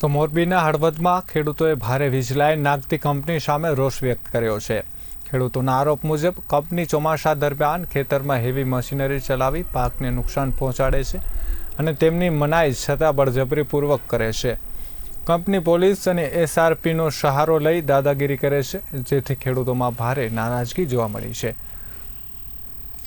તો મોરબીના હળવદમાં ખેડૂતોએ ભારે વીજ લાઈન નાખતી કંપની સામે રોષ વ્યક્ત કર્યો છે. ખેડૂતોના આરોપ મુજબ, કંપની ચોમાસા દરમિયાન ખેતરમાં હેવી મશીનરી ચલાવી પાકને નુકસાન પહોંચાડે છે અને તેમની મનાઈ છતાં બળજબરીપૂર્વક કરે છે. કંપની પોલીસ અને એસઆરપીનો સહારો લઈ દાદાગીરી કરે છે, જેથી ખેડૂતોમાં ભારે નારાજગી જોવા મળી છે.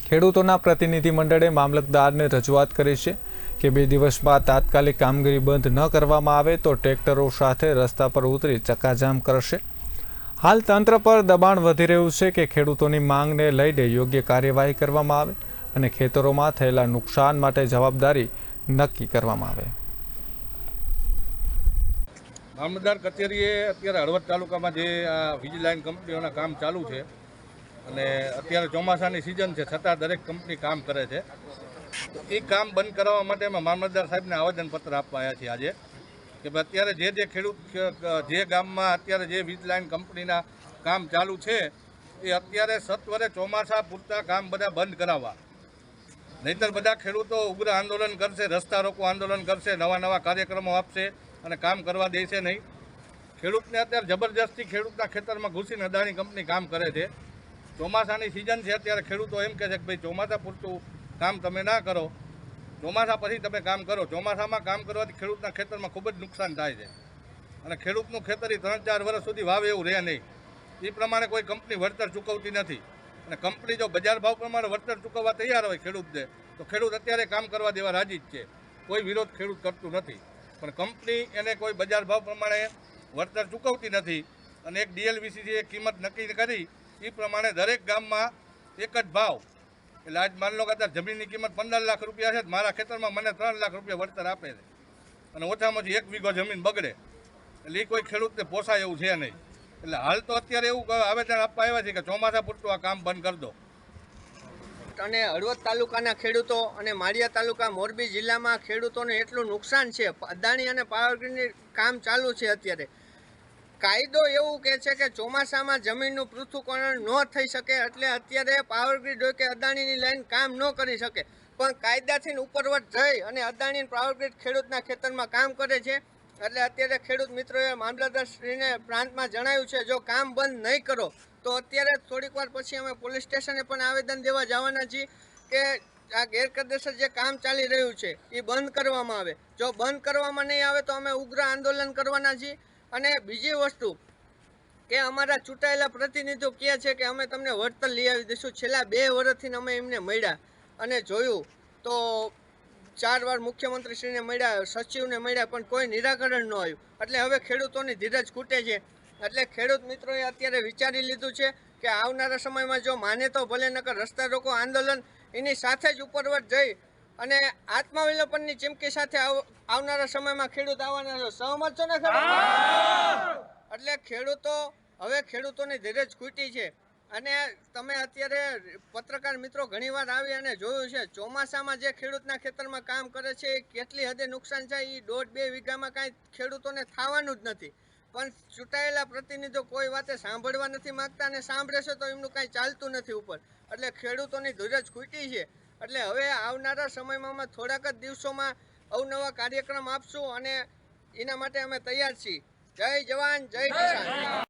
ખેડૂતોના પ્રતિનિધિમંડળે મામલતદારને રજૂઆત કરી છે કે બે દિવસ બાદ તાત્કાલિક કામગીરી બંધ ન કરવામાં આવે તો ટ્રેક્ટરો સાથે રસ્તા પર ઉતરી ચક્કાજામ કરશે. હાલ તંત્ર પર દબાણ વધી રહ્યું છે કે ખેડૂતોની માંગને લઈને યોગ્ય કાર્યવાહી કરવામાં આવે અને ખેતરોમાં થયેલા નુકસાન માટે જવાબદારી નક્કી કરવામાં આવે. મામલતદાર કચેરીએ અત્યારે હળવદ તાલુકામાં જે આ વીજ લાઇન કંપનીઓના કામ ચાલુ છે અને અત્યારે ચોમાસાની સિઝન છે, છતાં દરેક કંપની કામ કરે છે. એ કામ બંધ કરાવવા માટે અમે મામલતદાર સાહેબને આવેદનપત્ર આપવા આવ્યા છીએ આજે. કે ભાઈ અત્યારે જે જે ખેડૂત જે ગામમાં અત્યારે જે વીજ લાઇન કંપનીના કામ ચાલુ છે, એ અત્યારે સત્વરે ચોમાસા પૂરતા કામ બધા બંધ કરાવવા. નહીતર બધા ખેડૂતો ઉગ્ર આંદોલન કરશે, રસ્તા રોકો આંદોલન કરશે, નવા નવા કાર્યક્રમો આપશે અને કામ કરવા દેશે નહીં. ખેડૂતને અત્યારે જબરજસ્તી ખેડૂતના ખેતરમાં ઘૂસીને અદાણી કંપની કામ કરે છે. ચોમાસાની સિઝન છે, અત્યારે ખેડૂતો એમ કહે છે કે ભાઈ ચોમાસા પૂરતું કામ તમે ના કરો, ચોમાસા પછી તમે કામ કરો. ચોમાસામાં કામ કરવાથી ખેડૂતના ખેતરમાં ખૂબ જ નુકસાન થાય છે. અને ખેડૂતનું ખેતર ઈ ત્રણ ચાર વર્ષ સુધી વાવે એવું રહે નહીં. એ પ્રમાણે કોઈ કંપની વળતર ચૂકવતી નથી. અને કંપની જો બજાર ભાવ પ્રમાણે વળતર ચૂકવવા તૈયાર હોય ખેડૂતને, તો ખેડૂત અત્યારે કામ કરવા દેવા રાજી જ છે. કોઈ વિરોધ ખેડૂત કરતું નથી. પણ કંપની એને કોઈ બજાર ભાવ પ્રમાણે વળતર ચૂકવતી નથી. અને એક ડીએલવીસી જે કિંમત નક્કી કરી એ પ્રમાણે દરેક ગામમાં એક જ ભાવ એટલે આજ માની લો કે અત્યારે જમીનની કિંમત પંદર લાખ રૂપિયા છે મારા ખેતરમાં મને ત્રણ લાખ રૂપિયા વળતર આપે છે. અને ઓછામાં ઓછી એક વીઘો જમીન બગડે. એટલે એ કોઈ ખેડૂતને પોસાય એવું છે નહીં. એટલે હાલ તો અત્યારે એવું આવેદન આપવા આવ્યા છે કે ચોમાસા પૂરતું આ કામ બંધ કરી દો. અને હળવદ તાલુકાના ખેડૂતો અને માળિયા તાલુકા મોરબી જિલ્લામાં ખેડૂતોને એટલું નુકસાન છે. અદાણી અને પાવરગ્રીડની કામ ચાલુ છે અત્યારે. કાયદો એવું કહે છે કે ચોમાસામાં જમીનનું પૃથ્થકરણ ન થઈ શકે એટલે અત્યારે પાવરગ્રીડ હોય કે અદાણીની લાઈન કામ ન કરી શકે. પણ કાયદાથી ઉપરવટ જઈ અને અદાણી પાવરગ્રીડ ખેડૂતના ખેતરમાં કામ કરે છે. એટલે અત્યારે ખેડૂત મિત્રોએ મામલતદારશ્રીને પ્રાંતમાં જણાવ્યું છે, જો કામ બંધ નહીં કરો, તો અત્યારે થોડીક વાર પછી અમે પોલીસ સ્ટેશને પણ આવેદન દેવા જવાના છીએ કે આ ગેરકાયદેસર જે કામ ચાલી રહ્યું છે એ બંધ કરવામાં આવે. જો બંધ કરવામાં નહીં આવે તો અમે ઉગ્ર આંદોલન કરવાના છીએ. અને બીજી વસ્તુ કે અમારા ચૂંટાયેલા પ્રતિનિધિઓ કહે છે કે અમે તમને વળતર લઈ આવી દઈશું. છેલ્લા બે વર્ષથી અમે એમને મળ્યા અને જોયું તો ચાર વાર મુખ્યમંત્રીશ્રીને મળ્યા, સચિવને મળ્યા, પણ કોઈ નિરાકરણ ન આવ્યું. એટલે હવે ખેડૂતોની ધીરજ ખૂટે છે. એટલે ખેડૂત મિત્રોએ અત્યારે વિચારી લીધું છે કે આવનારા સમયમાં જો માને તો ભલે નકર રસ્તા રોકો આંદોલન, એની સાથે જ ઉપરવટ જઈ અને આત્મવિલોપનની ચીમકી સાથે આવ- આવનારા સમયમાં ખેડૂત આવવાના છે. સહમત છો ને એટલે ખેડૂતો હવે ખેડૂતોની ધીરજ ખૂટી છે. અને તમે અત્યારે પત્રકાર મિત્રો ઘણીવાર આવી અને જોયું છે ચોમાસામાં જે ખેડૂતના ખેતરમાં કામ કરે છે એ કેટલી હદે નુકસાન થાય એ દોઢ બે વીઘામાં કાંઈ ખેડૂતોને થવાનું જ નથી. પણ ચૂંટાયેલા પ્રતિનિધિઓ કોઈ વાતે સાંભળવા નથી માંગતા અને સાંભળે છે તો એમનું કાંઈ ચાલતું નથી ઉપર. એટલે ખેડૂતોની ધીરજ ખૂટી છે. એટલે હવે આવનારા સમયમાં અમે થોડાક જ દિવસોમાં અવનવા કાર્યક્રમ આપશું અને એના માટે અમે તૈયાર છીએ. જય જવાન, જય કિસાન.